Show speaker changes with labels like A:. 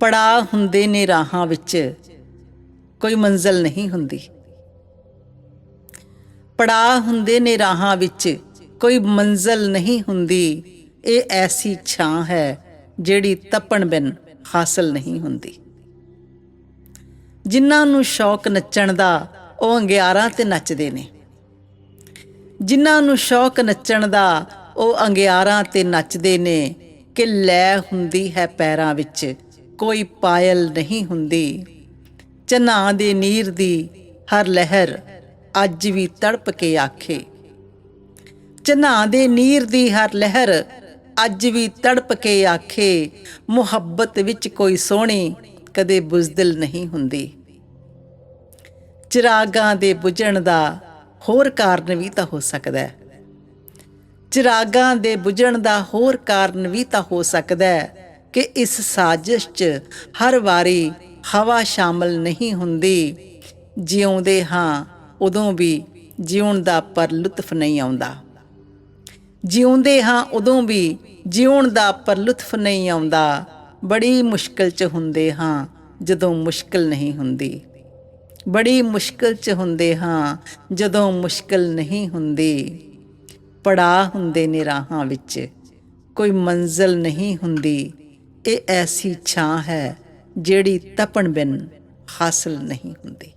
A: ਪੜਾ ਹੁੰਦੇ ਨੇ ਰਾਹਾਂ ਵਿੱਚ, ਕੋਈ ਮੰਜ਼ਲ ਨਹੀਂ ਹੁੰਦੀ। ਪੜਾ ਹੁੰਦੇ ਨੇ ਰਾਹਾਂ ਵਿੱਚ, ਕੋਈ ਮੰਜ਼ਲ ਨਹੀਂ ਹੁੰਦੀ। ਇਹ ਐਸੀ ਛਾਂ ਹੈ ਜਿਹੜੀ ਤਪਣ ਬਿਨ ਹਾਸਲ ਨਹੀਂ ਹੁੰਦੀ। ਜਿਨ੍ਹਾਂ ਨੂੰ ਸ਼ੌਕ ਨੱਚਣ ਦਾ, ਉਹ ਅੰਗਿਆਰਾਂ ਤੇ ਨੱਚਦੇ ਨੇ। ਜਿਨ੍ਹਾਂ ਨੂੰ ਸ਼ੌਕ ਨੱਚਣ ਦਾ, ਉਹ ਅੰਗਿਆਰਾਂ ਤੇ ਨੱਚਦੇ ਨੇ ਕਿ ਲੈ ਹੁੰਦੀ ਹੈ ਪੈਰਾਂ ਵਿੱਚ। ਕੋਈ ਪਾਇਲ ਨਹੀਂ ਹੁੰਦੀ। ਚਨਾ ਦੇ ਨੀਰ ਦੀ ਹਰ ਲਹਿਰ ਅੱਜ ਵੀ ਤੜਪ ਕੇ ਆਖੇ। ਚਨਾ ਦੇ ਨੀਰ ਦੀ ਹਰ ਲਹਿਰ ਅੱਜ ਵੀ ਤੜਪ ਕੇ ਆਖੇ। ਮੁਹੱਬਤ ਵਿੱਚ ਕੋਈ ਸੋਹਣੀ ਕਦੇ ਬੁਜ਼ਦਿਲ ਨਹੀਂ ਹੁੰਦੀ। ਚਿਰਾਗਾਂ ਦੇ ਬੁਝਣ ਦਾ ਹੋਰ ਕਾਰਨ ਵੀ ਤਾਂ ਹੋ ਸਕਦਾ ਹੈ। ਚਿਰਾਗਾਂ ਦੇ ਬੁਝਣ ਦਾ ਹੋਰ ਕਾਰਨ ਵੀ ਤਾਂ ਹੋ ਸਕਦਾ ਹੈ। ਕਿ ਇਸ ਸਾਜ਼ਿਸ਼ 'ਚ ਹਰ ਵਾਰੀ ਹਵਾ ਸ਼ਾਮਲ ਨਹੀਂ ਹੁੰਦੀ। ਜਿਉਂਦੇ ਹਾਂ, ਉਦੋਂ ਵੀ ਜਿਉਣ ਦਾ ਪਰ ਲੁਤਫ ਨਹੀਂ ਆਉਂਦਾ। ਜਿਉਂਦੇ ਹਾਂ, ਉਦੋਂ ਵੀ ਜਿਉਣ ਦਾ ਪਰ ਲੁਤਫ ਨਹੀਂ ਆਉਂਦਾ। ਬੜੀ ਮੁਸ਼ਕਲ 'ਚ ਹੁੰਦੇ ਹਾਂ, ਜਦੋਂ ਮੁਸ਼ਕਲ ਨਹੀਂ ਹੁੰਦੀ। ਬੜੀ ਮੁਸ਼ਕਲ 'ਚ ਹੁੰਦੇ ਹਾਂ, ਜਦੋਂ ਮੁਸ਼ਕਲ ਨਹੀਂ ਹੁੰਦੀ। ਪੜਾ ਹੁੰਦੇ ਨੇ ਰਾਹਾਂ ਵਿੱਚ, ਕੋਈ ਮੰਜ਼ਲ ਨਹੀਂ ਹੁੰਦੀ। ਇਹ ਐਸੀ ਛਾਂ ਹੈ ਜਿਹੜੀ ਤਪਣ ਬਿਨ ਹਾਸਲ ਨਹੀਂ ਹੁੰਦੀ।